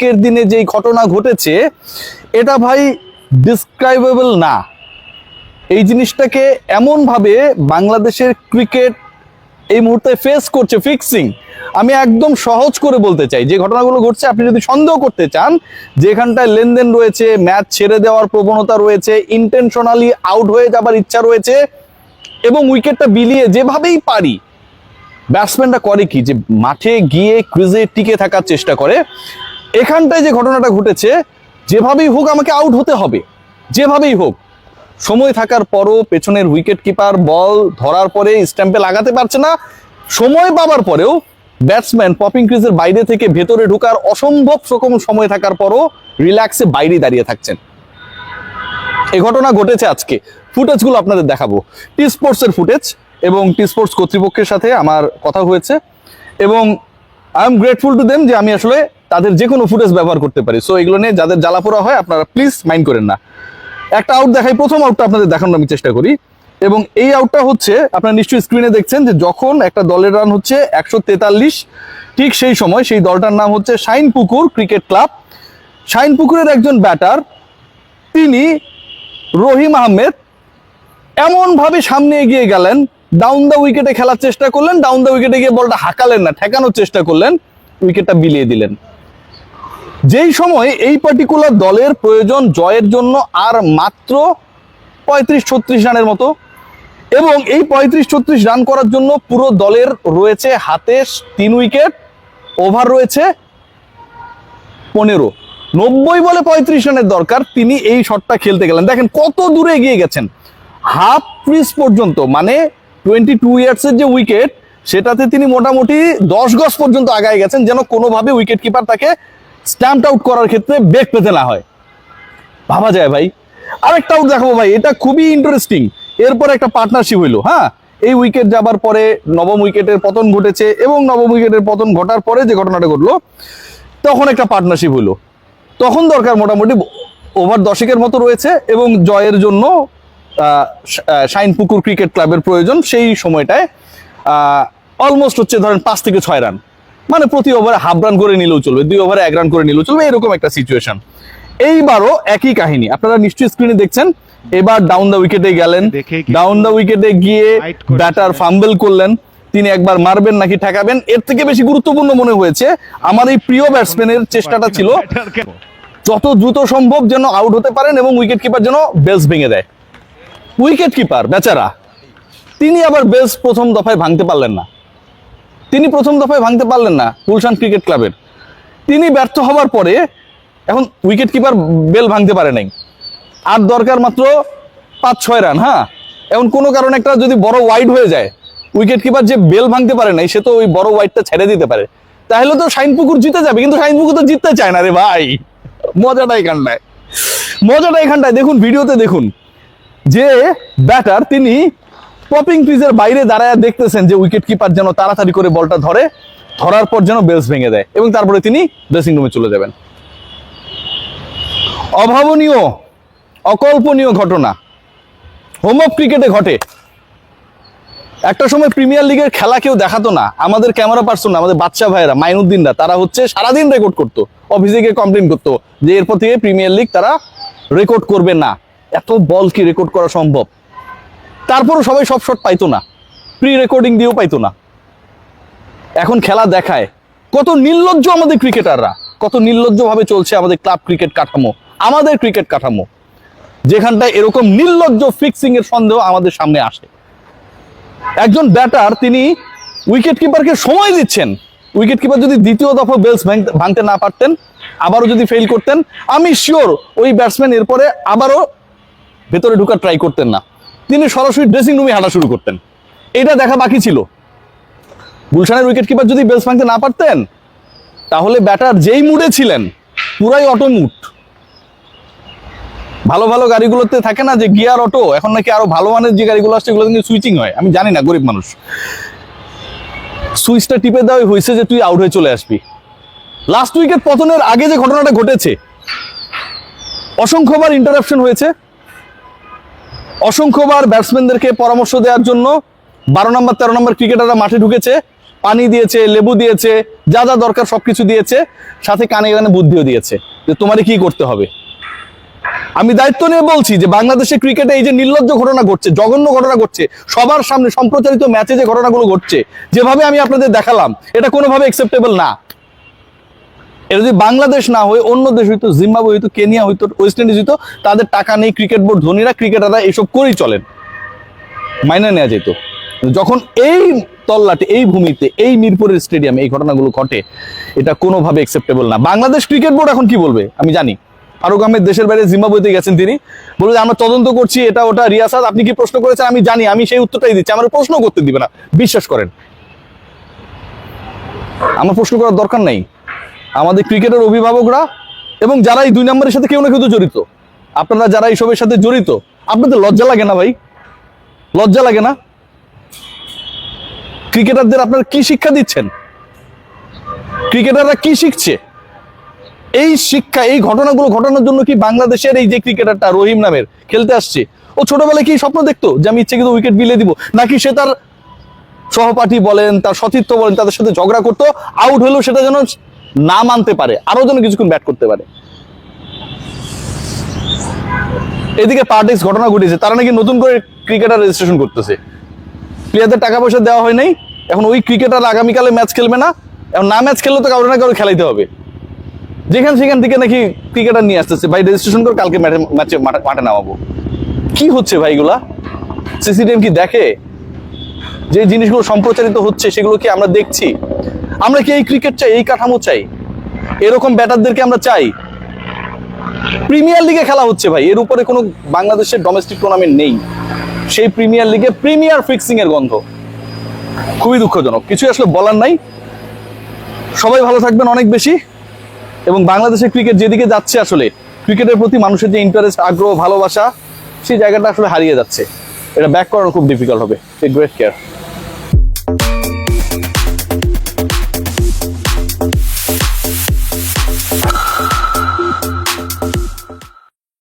আজকের দিনে যেই ঘটনা ঘটেছে, এটা ভাই ডিসক্রাইবেবল না। এই জিনিসটাকে এমনভাবে বাংলাদেশের ক্রিকেট এই মুহূর্তে ফেস করছে ফিক্সিং আমি একদম সহজ করে বলতে চাই, যে ঘটনাগুলো ঘটছে, আপনি যদি সন্দেহ করতে চান, যেখানটায় লেনদেন রয়েছে, ম্যাচ ছেড়ে দেওয়ার প্রবণতা রয়েছে ইন্টেনশনালি আউট হয়ে যাবার ইচ্ছা রয়েছে, এবং উইকেটটা বিলিয়ে যেভাবেই পারি ব্যাটসম্যানটা করে কি? যে মাঠে গিয়ে ক্রিজে টিকে থাকার চেষ্টা করে এখানটায় যে ঘটনাটা ঘটেছে, যেভাবেই হোক আমাকে আউট হতে হবে। যেভাবেই হোক, সময় থাকার পরও পেছনের উইকেট কিপার বল ধরার পরে স্ট্যাম্পে লাগাতে পারছে না। সময় পাবার পরেও ব্যাটসম্যান পপিং ক্রিজের বাইরে থেকে ভেতরে ঢোকার অসম্ভব রকম সময় থাকার পরও রিল্যাক্সে বাইরে দাঁড়িয়ে থাকছেন। এই ঘটনা ঘটেছে আজকে। ফুটেজগুলো আপনাদের দেখাবো। টি স্পোর্টসের ফুটেজ এবং টি স্পোর্টস কর্তৃপক্ষের সাথে আমার কথা হয়েছে এবং I am grateful to them যে আমি আসলে তাদের যে কোনো ফুটেজ ব্যবহার করতে পারি। সো এগুলো নিয়ে যাদের জ্বালা জ্বালাপোড়া হয়, আপনারা প্লিজ মাইন্ড করেন না। একটা আউট দেখাই, প্রথম আউটটা আপনাদের দেখানোর আমি চেষ্টা করি। এবং এই আউটটা হচ্ছে, আপনারা নিশ্চয়ই স্ক্রিনে দেখছেন যে যখন একটা দলের রান হচ্ছে একশো তেতাল্লিশ, ঠিক সেই সময় সেই দলটার নাম হচ্ছে শাইনপুকুর ক্রিকেট ক্লাব। শাইনপুকুরের একজন ব্যাটার তিনি রহিম আহমেদ, এমনভাবে সামনে এগিয়ে গেলেন ডাউন দ্য উইকেটে খেলার চেষ্টা করলেন ডাউন দ্য উইকেটে গিয়ে বলটা হাঁকালেন না, ঠেকানোর চেষ্টা করলেন উইকেটটা বিলিয়ে দিলেন। যেই সময় এই পার্টিকুলার দলের প্রয়োজন জয়ের জন্য আর মাত্র পঁয়ত্রিশ ছত্রিশ রানের মতো, এবং এই পঁয়ত্রিশ ছত্রিশ রান করার জন্য পুরো দলের রয়েছে হাতে তিন উইকেট, ওভার রয়েছে পনেরো। নব্বই বলে পঁয়ত্রিশ রানের দরকার, তিনি এই শটটা খেলতে গেলেন। দেখেন কত দূরে এগিয়ে গেছেন। হাফ ক্রিজ পর্যন্ত মানে টোয়েন্টি টু ইয়ার্সের যে উইকেট, সেটাতে তিনি মোটামুটি দশ গজ পর্যন্ত আগায় গেছেন, যেন কোনোভাবে উইকেট কিপার তাকে স্ট্যাম্প আউট করার ক্ষেত্রে বেগ পেতে না হয়। ভাবা যায় ভাই। আরেকটা আউট দেখাবো ভাই, এটা খুবই ইন্টারেস্টিং এরপর একটা পার্টনারশিপ হইল হ্যাঁ? এই উইকেট যাবার পরে, নবম উইকেটের পতন ঘটেছে এবং নবম উইকেটের পতন ঘটার পরে যে ঘটনাটা ঘটলো, তখন একটা পার্টনারশিপ হইল। তখন দরকার মোটামুটি ওভার দশেকের মতো রয়েছে এবং জয়ের জন্য শাইনপুকুর ক্রিকেট ক্লাবের প্রয়োজন সেই সময়টায় অলমোস্ট হচ্ছে ধরেন পাঁচ থেকে ছয় রান মানে প্রতি ওভারে হাফ রান করে নিলেও চলবে দুই ওভারে এক রান করে নিলেও চলবে এরকম একটা সিচুয়েশন এইবারও একই কাহিনী আপনারা নিশ্চয়ই স্ক্রিনে দেখছেন এবার ডাউন দ্য উইকেটে গেলেন ডাউন দ্য উইকেটে গিয়ে ব্যাটার ফাম্বেল করলেন তিনি একবার মারবেন নাকি ঠেকাবেন এর থেকে বেশি গুরুত্বপূর্ণ মনে হয়েছে আমার এই প্রিয় ব্যাটসম্যানের চেষ্টাটা ছিল যত দ্রুত সম্ভব যেন আউট হতে পারেন এবং উইকেট কিপার যেন বেলস ভেঙে দেয়। উইকেট কিপার বেচারা তিনি আবার বেলস প্রথম দফায় ভাঙতে পারলেন না। তিনি প্রথম দফায় ভাঙতে পারলেন না গুলশান ক্রিকেট ক্লাবের। তিনি ব্যর্থ হবার পরে এখন উইকেট কিপার বেল ভাঙতে পারে নাই। আর দরকার মাত্র পাঁচ ছয় রান হ্যাঁ? এখন কোনো কারণে একটা যদি বড় ওয়াইড হয়ে যায় উইকেট কিপার যে বেল ভাঙতে পারে নাই, সে তো ওই বড় ওয়াইডটা ছেড়ে দিতে পারে। তাহলে তো শাইনপুকুর জিতে যাবে, কিন্তু শাইনপুকুর তো জিততে চায় না রে ভাই। মজাটা এখানটায় মজাটা এখানটায় দেখুন, ভিডিওতে দেখুন যে ব্যাটার তিনি পপিং ক্রিজের বাইরে দাঁড়ায় দেখতেছেন যে উইকেট কিপার যেন তাড়াতাড়ি করে বলটা ধরে, ধরার পর যেন বেলস ভেঙে দেয় এবং তারপরে তিনি ড্রেসিং রুমে চলে যাবেন। অভাবনীয়, অকল্পনীয় ঘটনা। হোম অফ ক্রিকেটে ঘটে। একটা সময় প্রিমিয়ার লিগের খেলা কেউ দেখাতো না। আমাদের ক্যামেরা পার্সন আমাদের বাচ্চা ভাইয়েরা, মাইনুদ্দিনরা, তারা হচ্ছে সারাদিন রেকর্ড করতো। অফিসে গিয়ে কমপ্লেন করতো যে এরপর থেকে প্রিমিয়ার লিগ তারা রেকর্ড করবে না। এত বল কি রেকর্ড করা সম্ভব? তারপরও সবাই সব শট পাইতো না। প্রি রেকর্ডিং দিয়েও পাইতো না। এখন খেলা দেখায়। কত নির্লজ্জ আমাদের ক্রিকেটাররা কত নির্লজ্জভাবে চলছে আমাদের ক্লাব ক্রিকেট কাঠামো, আমাদের ক্রিকেট কাঠামো। যেখানটায় এরকম নির্লজ্জ ফিক্সিং এর সন্দেহ আমাদের সামনে আসে। একজন ব্যাটার তিনি উইকেট কিপারকে সময় দিচ্ছেন। উইকেট কিপার যদি দ্বিতীয় দফা বেলস ভাঙতে না পারতেন, আবারও যদি ফেল করতেন, আমি শিওর ওই ব্যাটসম্যান এরপরে আবারও ভেতরে ঢুকার ট্রাই করতেন না। তিনি সরাসরি ড্রেসিং রুমে হাঁটা শুরু করতেন। এটা দেখা বাকি ছিল। গুলশানের উইকেট কিপার যদি বেলস ভাঙতে না পারতেন, তাহলে ব্যাটার যেই মুডে ছিলেন, পুরাই অটো মুড ভালো ভালো গাড়িগুলোতে থাকে না যে গিয়ার অটো এখন নাকি আরও ভালো মানের যে গাড়িগুলো আসছে, এগুলো কিন্তু সুইচিং হয়। আমি জানি না, গরিব মানুষ। সুইচটা টিপে দেওয়াই হয়েছে যে তুই আউট হয়ে চলে আসবি। লাস্ট উইকেট পতনের আগে যে ঘটনাটা ঘটেছে, অসংখ্যবার ইন্টারাপশন হয়েছে। অসংখ্যবার ব্যাটসম্যানদেরকে পরামর্শ দেওয়ার জন্য বারো নম্বর তেরো নম্বর ক্রিকেটাররা মাঠে ঢুকেছে, পানি দিয়েছে, লেবু দিয়েছে, যা যা দরকার সবকিছু দিয়েছে, সাথে কানে কানে বুদ্ধিও দিয়েছে। যে তোমারে কি করতে হবে? আমি দায়িত্ব নিয়ে বলছি যে বাংলাদেশে ক্রিকেটে এই যে নির্লজ্জ ঘটনা ঘটছে, জঘন্য ঘটনা ঘটছে, সবার সামনে সম্প্রচারিত ম্যাচে যে ঘটনাগুলো ঘটছে, যেভাবে আমি আপনাদের দেখালাম, এটা কোনোভাবে অ্যাকসেপ্টেবল না। এটা যদি বাংলাদেশ না হয়ে, অন্য দেশ হইতো জিম্বাবু হইতো, কেনিয়া হইতো, ওয়েস্ট ইন্ডিজ হইতো, তাদের টাকা নেই, ক্রিকেট বোর্ড, ধনীরা, ক্রিকেটাররা এইসব করেই চলেন। মাইনে নেওয়া যেত। যখন এই তল্লাটে, এই ভূমিতে, এই মিরপুরের স্টেডিয়ামে এই ঘটনাগুলো ঘটে, এটা কোনোভাবে অ্যাকসেপ্টেবল না। বাংলাদেশ ক্রিকেট বোর্ড এখন কি বলবে? আমি জানি। ফারুক আহমেদ দেশের বাইরে জিম্বাবুয়েতে গেছেন তিনি। বলবে যে, আমরা তদন্ত করছি, এটা, ওটা রিয়াসাদ আপনি কি প্রশ্ন করেছেন? আমি জানি, আমি সেই উত্তরটাই দিচ্ছি। আমার প্রশ্ন করতে দিবে না। বিশ্বাস করেন। আমার প্রশ্ন করার দরকার নাই। আমাদের ক্রিকেটের অভিভাবকরা এবং যারা এই দুই নম্বরের সাথে কেউ না কেউ জড়িত। আপনারা যারা এইসবের সাথে জড়িত, আপনাদের লজ্জা লাগে না ভাই? লজ্জা লাগে না? ক্রিকেটারদের আপনারা কি শিক্ষা দিচ্ছেন? ক্রিকেটাররা কি শিখছে? এই শিক্ষা, এই ঘটনাগুলো ঘটানোর জন্য কি বাংলাদেশের এই যে ক্রিকেটারটা রহিম নামের খেলতে আসছে, ও ছোটবেলায় কি স্বপ্ন দেখতো যে আমি ইচ্ছে কিন্তু উইকেট বিলে দিব? নাকি সে তার সহপাঠী বলেন, তার সতীর্থ বলেন, তাদের সাথে ঝগড়া করতো আউট হলেও সেটা যেন না মানতে পারে আরও যেন কিছুক্ষণ ব্যাট করতে পারে। এদিকে পার্টিক্স ঘটনা ঘটেছে, তারা নাকি নতুন করে ক্রিকেটার রেজিস্ট্রেশন করতেছে। প্লেয়ারদের টাকা পয়সা দেওয়া হয় নাই, এখন ওই ক্রিকেটার আগামীকালে ম্যাচ খেলবে না, এখন না ম্যাচ খেললে তো কারও না কারও খেলাইতে হবে। যেখান সেখান থেকে নাকি ক্রিকেটার নিয়ে আসতেছে, ভাই রেজিস্ট্রেশন করে, কালকে ম্যাচে মাঠে নামাবো। কি হচ্ছে ভাই এগুলা? সিসিটিএম কি দেখে? যে জিনিসগুলো সম্প্রচারিত হচ্ছে, সেগুলো কি আমরা দেখছি? আমরা কি এই ক্রিকেট চাই, এই কাঠামো চাই? এরকম ব্যাটারদেরকে আমরা চাই? প্রিমিয়ার লিগে খেলা হচ্ছে ভাই, এর উপরে কোনো বাংলাদেশের ডোমেস্টিক টুর্নামেন্ট নেই। সেই প্রিমিয়ার লিগে প্রিমিয়ার ফিক্সিং এর গন্ধ। খুবই দুঃখজনক। কিছু আসলে বলার নাই। সবাই ভালো থাকবেন অনেক বেশি। এবং বাংলাদেশের ক্রিকেট যেদিকে যাচ্ছে আসলে ক্রিকেটের প্রতি মানুষের যে ইন্টারেস্ট আগ্রহ, ভালোবাসা, সেই জায়গাটা আসলে হারিয়ে যাচ্ছে। এটা ব্যাক করানো খুব ডিফিকাল্ট হবে। Great care